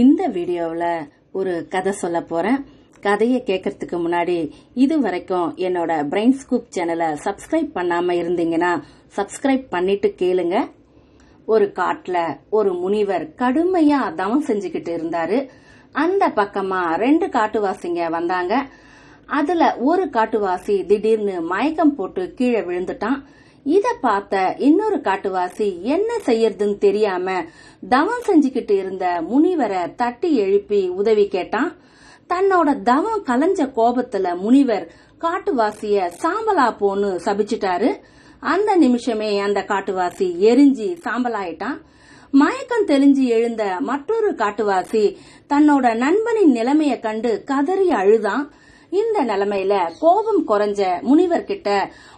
இந்த வீடியோவில் ஒரு கதை சொல்ல போகிறேன் கதையை கேட்கறதுக்கு முன்னாடி இது வரைக்கும் என்னோட பிரெயின் ஸ்கூப் சேனலை சப்ஸ்கிரைப் பண்ணாமல் இருந்தீங்கன்னா சப்ஸ்கிரைப் பண்ணிட்டு கேளுங்க. ஒரு காட்டில் ஒரு முனிவர் கடுமையாக தவம் செஞ்சுக்கிட்டு இருந்தாரு. அந்த பக்கமாக ரெண்டு காட்டுவாசிங்க வந்தாங்க. அதில் ஒரு காட்டுவாசி திடீர்னு மயக்கம் போட்டு கீழே விழுந்துட்டான். இத பார்த்த இன்னொரு காட்டுவாசி என்ன செய்யறதுன்னு தெரியாம தவம் செஞ்சுக்கிட்டு இருந்த முனிவரை தட்டி எழுப்பி உதவி கேட்டான். தன்னோட தவம் கலைஞ்ச கோபத்துல முனிவர் காட்டுவாசிய சாம்பலா போன்னு சபிச்சிட்டாரு. அந்த நிமிஷமே அந்த காட்டுவாசி எரிஞ்சு சாம்பலாயிட்டான். மயக்கம் தெளிஞ்சு எழுந்த மற்றொரு காட்டுவாசி தன்னோட நண்பனின் நிலைமைய கண்டு கதறி அழுதான். இந்த நிலைமையில கோபம் குறைஞ்ச முனிவர் கிட்ட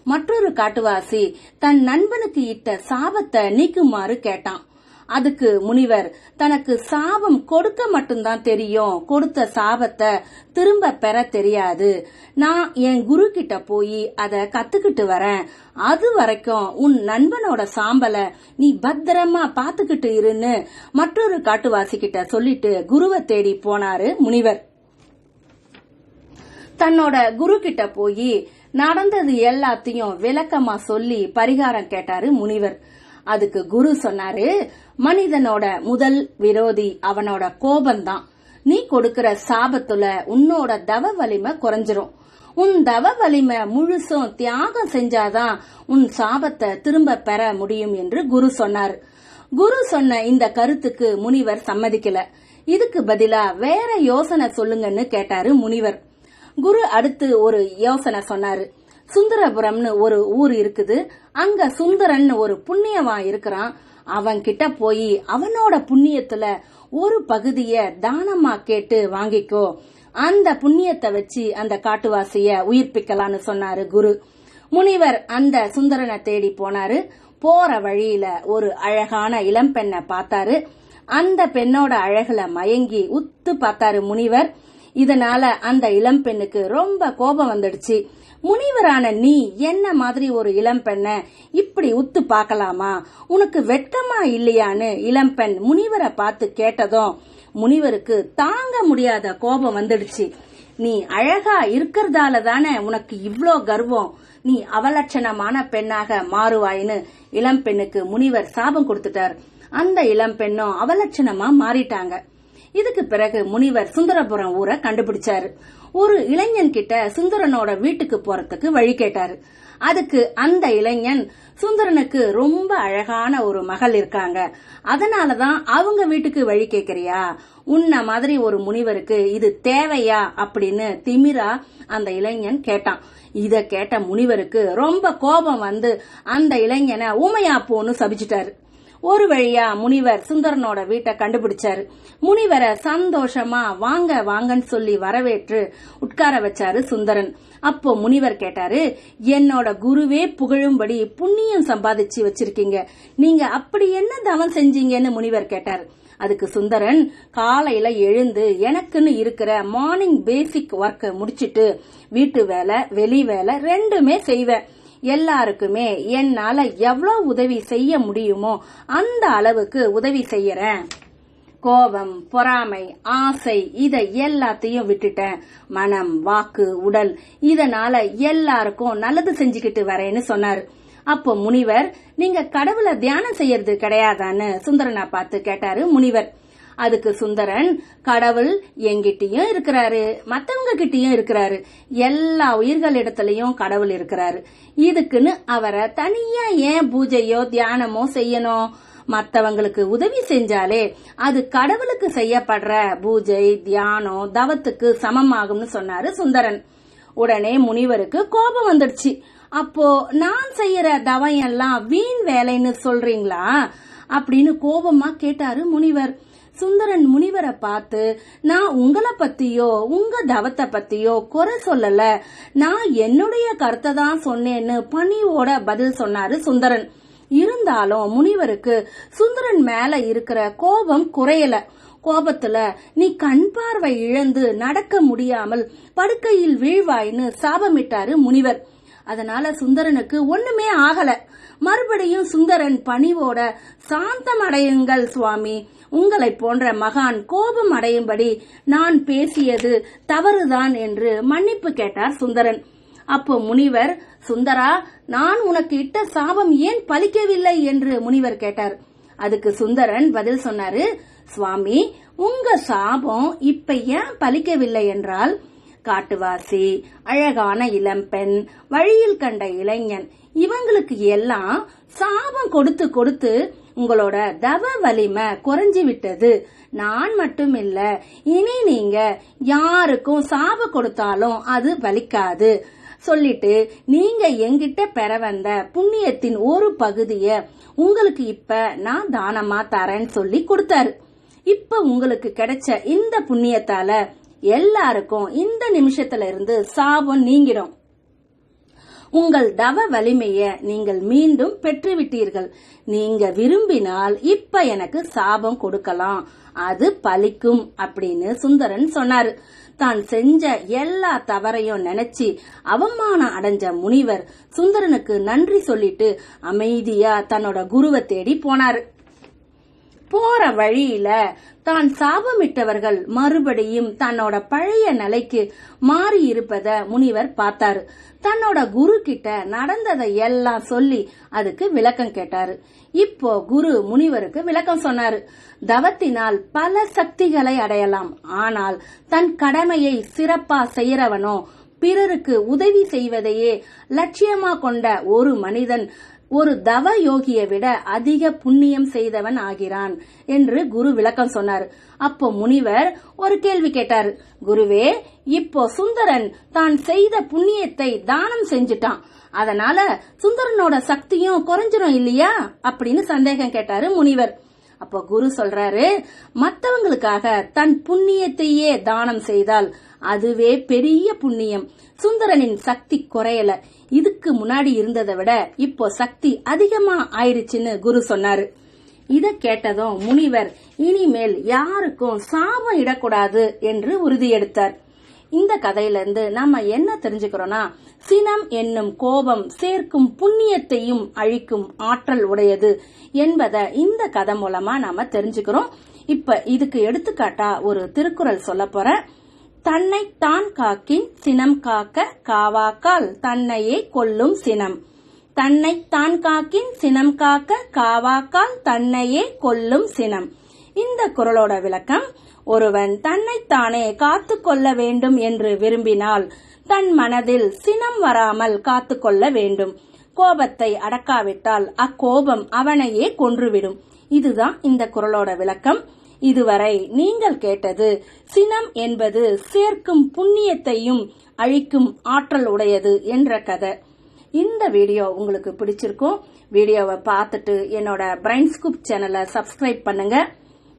மற்றொரு காட்டுவாசி தன் நண்பனுக்கு இட்ட சாபத்தை நீக்குமாறு கேட்டான். அதுக்கு முனிவர் தனக்கு சாபம் கொடுக்க மட்டும்தான் தெரியும். கொடுத்த சாபத்தை திரும்ப பெற தெரியாது. நான் என் குரு கிட்ட போய் அத கத்துக்கிட்டு வரேன். அது வரைக்கும் உன் நண்பனோட சாம்பலை நீ பத்திரமா பாத்துக்கிட்டு இருன்னு மற்றொரு காட்டுவாசி கிட்ட சொல்லிட்டு குருவை தேடி போனாரு முனிவர். தன்னோட குரு கிட்ட போய் நடந்தது எல்லாத்தையும் விளக்கமா சொல்லி பரிகாரம் கேட்டாரு முனிவர். அதுக்கு குரு சொன்னாரு மனிதனோட முதல் விரோதி அவனோட கோபம்தான். நீ கொடுக்கற சாபத்துல உன்னோட தவ வலிமை குறைஞ்சிரும். உன் தவ வலிமை முழுசும் தியாகம் செஞ்சாதான் உன் சாபத்தை திரும்ப பெற முடியும் என்று குரு சொன்னார். குரு சொன்ன இந்த கருத்துக்கு முனிவர் சம்மதிக்கல. இதுக்கு பதிலா வேற யோசனை சொல்லுங்கன்னு கேட்டாரு முனிவர். குரு அடுத்து ஒரு யோசனை சொன்னாரு. சுந்தரபுரம்னு ஒரு ஊர் இருக்குது. அங்க சுந்தரன் ஒரு புண்ணியவான் இருக்கிறான். அவன் கிட்ட போய் அவனோட புண்ணியத்துல ஒரு பகுதிய தானமா கேட்டு வாங்கிக்கோ. அந்த புண்ணியத்தை வச்சு அந்த காட்டுவாசிய உயிர்ப்பிக்கலாம்னு சொன்னாரு குரு. முனிவர் அந்த சுந்தரனை தேடி போனாரு. போற வழியில ஒரு அழகான இளம்பெண்ணை பார்த்தாரு. அந்த பெண்ணோட அழகுல மயங்கி உத்து பார்த்தாரு முனிவர். இதனால அந்த இளம் பெண்ணுக்கு ரொம்ப கோபம் வந்துடுச்சு. முனிவரான நீ என்ன மாதிரி ஒரு இளம்பெண்ண இப்படி உத்து பார்க்கலாமா? உனக்கு வெட்கமா இல்லையான்னு இளம்பெண் முனிவரை பார்த்து கேட்டதும் முனிவருக்கு தாங்க முடியாத கோபம் வந்துடுச்சு. நீ அழகா இருக்கிறதால தானே உனக்கு இவ்ளோ கர்வம். நீ அவலட்சணமான பெண்ணாக மாறுவாயின்னு இளம்பெண்ணுக்கு முனிவர் சாபம் கொடுத்துட்டார். அந்த இளம் பெண்ணும் அவலட்சணமா மாறிட்டாங்க. இதுக்கு பிறகு முனிவர் சுந்தரபுரம் ஊரை கண்டுபிடிச்சாரு. ஒரு இளைஞன் கிட்ட சுந்தரனோட வீட்டுக்கு போறதுக்கு வழி கேட்டாரு. அதுக்கு அந்த இளைஞன் சுந்தரனுக்கு ரொம்ப அழகான ஒரு மகள் இருக்காங்க. அதனாலதான் அவங்க வீட்டுக்கு வழி கேக்குறியா? உன்ன மாதிரி ஒரு முனிவருக்கு இது தேவையா? அப்படின்னு திமிரா அந்த இளைஞன் கேட்டான். இத கேட்ட முனிவருக்கு ரொம்ப கோபம் வந்து அந்த இளைஞனை ஊமையா போன்னு சபிச்சிட்டாரு. ஒரு வழியா முனிவர் சுந்தரனோட வீட்டை கண்டுபிடிச்சாரு. முனிவரை சந்தோஷமா வாங்க வாங்கன்னு சொல்லி வரவேற்று உட்கார வச்சாரு சுந்தரன். அப்போ முனிவர் கேட்டாரு என்னோட குருவே புகழும்படி புண்ணியம் சம்பாதிச்சு வச்சிருக்கீங்க. நீங்க அப்படி என்ன தவம் செஞ்சீங்கன்னு முனிவர் கேட்டார். அதுக்கு சுந்தரன் காலையில எழுந்து எனக்குன்னு இருக்கிற மார்னிங் பேசிக் ஒர்க்கை முடிச்சிட்டு வீட்டு வேலை வெளி வேலை ரெண்டுமே செய்வேன். எல்லாருக்குமே என்னால எவ்வளவு உதவி செய்ய முடியுமோ அந்த அளவுக்கு உதவி செய்யறேன். கோபம் பொறாமை ஆசை இதை எல்லாத்தையும் விட்டுட்டேன். மனம் வாக்கு உடல் இதனால எல்லாருக்கும் நல்லது செஞ்சுக்கிட்டு வரேன்னு சொன்னாரு. அப்போ முனிவர் நீங்க கடவுளை தியானம் செய்யறது கிடையாதான்னு சுந்தரனா பார்த்து கேட்டாரு முனிவர். அதுக்கு சுந்தரன் கடவுள் எங்கிட்டயும் இருக்கிறாரு மத்தவங்க கிட்டயும் இருக்கிறாரு. எல்லா உயிர்களிடத்திலயும் கடவுள் இருக்கிறாரு. இதுக்குன்னு அவரை தனியா ஏன் பூஜையோ தியானமோ செய்யணும்? மத்தவங்களுக்கு உதவி செஞ்சாலே அது கடவுளுக்கு செய்யப்படுற பூஜை தியானம் தவத்துக்கு சமமாகும்னு சொன்னாரு சுந்தரன். உடனே முனிவருக்கு கோபம் வந்துடுச்சு. அப்போ நான் செய்யற தவம் எல்லாம் வீண் வேலைன்னு சொல்றீங்களா? அப்படின்னு கோபமா கேட்டாரு முனிவர். சுந்தரன் முனிவரை பார்த்து நான் உங்களை பத்தியோ உங்க தவத்தை பத்தியோ குறை சொல்லல. நான் என்னுடைய கருத்தை தான் சொன்னேன்னு பணியோட பதில் சொன்னாரு சுந்தரன். இருந்தாலும் முனிவருக்கு சுந்தரன் மேல இருக்கிற கோபம் குறையல. கோபத்துல நீ கண் பார்வை இழந்து நடக்க முடியாமல் படுக்கையில் வீழ்வாய்னு சாபமிட்டாரு முனிவர். அதனால சுந்தரனுக்கு ஒண்ணுமே ஆகல. மறுபடியும் சுந்தரன் பணிவோட சாந்தமடையுங்கள் சுவாமி. உங்களை போன்ற மகான் கோபம் அடையும்படி நான் பேசியது தவறுதான் என்று மன்னிப்பு கேட்டார் சுந்தரன். அப்போ முனிவர் சுந்தரா நான் உனக்கு இட்ட சாபம் ஏன் பலிக்கவில்லை? என்று முனிவர் கேட்டார். அதுக்கு சுந்தரன் பதில் சொன்னாரு சுவாமி உங்க சாபம் இப்ப ஏன் பலிக்கவில்லை என்றால் காட்டுவாசி அழகான இளம்பெண் வழியில் கண்ட இளைஞன் இவங்களுக்கு எல்லாம் சாபம் கொடுத்து கொடுத்து உங்களோட தவ வலிமை குறைஞ்சி விட்டது. நான் மட்டும் இல்ல இனி நீங்க யாருக்கும் சாப கொடுத்தாலும் அது வலிக்காது. சொல்லிட்டு நீங்க எங்கிட்ட பெற வந்த புண்ணியத்தின் ஒரு பகுதிய உங்களுக்கு இப்ப நான் தானமா தரேன்னு சொல்லி கொடுத்தாரு. இப்ப உங்களுக்கு கிடைச்ச இந்த புண்ணியத்தால எல்லாருக்கும் இந்த நிமிஷத்துல இருந்து சாபம் நீங்கிடும். உங்கள் தவ வலிமைய நீங்கள் மீண்டும் பெற்றுவிட்டீர்கள். நீங்க விரும்பினால் இப்ப எனக்கு சாபம் கொடுக்கலாம். அது பலிக்கும் அப்படின்னு சுந்தரன் சொன்னாரு. தான் செஞ்ச எல்லா தவறையும் நினைச்சு அவமானம் அடைஞ்ச முனிவர் சுந்தரனுக்கு நன்றி சொல்லிட்டு அமைதியா தன்னோட குருவை தேடி போனாரு. போற வழியில தான் சாபமிட்டவர்கள் மறுபடியும் தன்னோட பழைய நிலைக்கு மாறி இருப்பத முனிவர் பார்த்தாரு. தன்னோட குரு கிட்ட நடந்ததை எல்லாம் சொல்லி அதுக்கு விளக்கம் கேட்டாரு. இப்போ குரு முனிவருக்கு விளக்கம் சொன்னாரு. தவத்தினால் பல சக்திகளை அடையலாம். ஆனால் தன் கடமையை சிறப்பா செய்யறவனோ பிறருக்கு உதவி செய்வதையே லட்சியமா கொண்ட ஒரு மனிதன் ஒரு தவ யோகியை விட அதிக புண்ணியம் செய்தவன் ஆகிறான் என்று குரு விளக்கம் சொன்னார். அப்போ முனிவர் ஒரு கேள்வி கேட்டார். குருவே இப்போ சுந்தரன் தான் செய்த புண்ணியத்தை தானம் செஞ்சுட்டான். அதனால சுந்தரனோட சக்தியும் குறைஞ்சிரும் இல்லையா? அப்படின்னு சந்தேகம் கேட்டாரு முனிவர். அப்போ குரு சொல்றாரு மத்தவங்களுக்காக தன் புண்ணியத்தையே தானம் செய்தால் அதுவே பெரிய புண்ணியம். சுந்தரனின் சக்தி குறையல. இதுக்கு முன்னாடி இருந்ததை விட இப்போ சக்தி அதிகமா ஆயிடுச்சுன்னு குரு சொன்னாரு. இத கேட்டதும் முனிவர் இனிமேல் யாருக்கும் சாபம் இடக்கூடாது என்று உறுதியெடுத்தார். இந்த கதையிலிருந்து நாம நம்ம என்ன தெரிஞ்சுக்கிறோம்னா சினம் என்னும் கோபம் சேர்க்கும் புண்ணியத்தையும் அழிக்கும் ஆற்றல் உடையது என்பதை இந்த கதை மூலமா நாம தெரிஞ்சுக்கிறோம். இப்ப இதுக்கு எடுத்துக்காட்டா ஒரு திருக்குறள் சொல்ல போறேன் தன்னை தான் காக்கின் சினம் காக்க காவாக்கால் தன்னையே கொல்லும் சினம். தன்னை தான் காக்கின் சினம் காக்க காவாக்கால் தன்னையே கொல்லும் சினம். இந்த குரலோட விளக்கம் ஒருவன் தன்னைத்தானே காத்து கொள்ள வேண்டும் என்று விரும்பினால் தன் மனதில் சினம் வராமல் காத்து கொள்ள வேண்டும். கோபத்தை அடக்காவிட்டால் அக்கோபம் அவனையே கொன்றுவிடும். இதுதான் இந்த குரலோட விளக்கம். இதுவரை நீங்கள் கேட்டது சினம் என்பது சேர்க்கும் புண்ணியத்தையும் அழிக்கும் ஆற்றல் உடையது என்ற கதை. இந்த வீடியோ உங்களுக்கு பிடிச்சிருக்கும் வீடியோவை பார்த்துட்டு என்னோட பிரைன் ஸ்கூப் சேனலை சப்ஸ்கிரைப் பண்ணுங்க.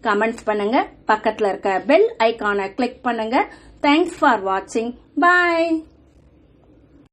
கமெண்ட்ஸ் பண்ணுங்க. பக்கத்துல இருக்க பெல் ஐக்கான கிளிக் பண்ணுங்க. தேங்க்ஸ் ஃபார் வாட்சிங் பாய்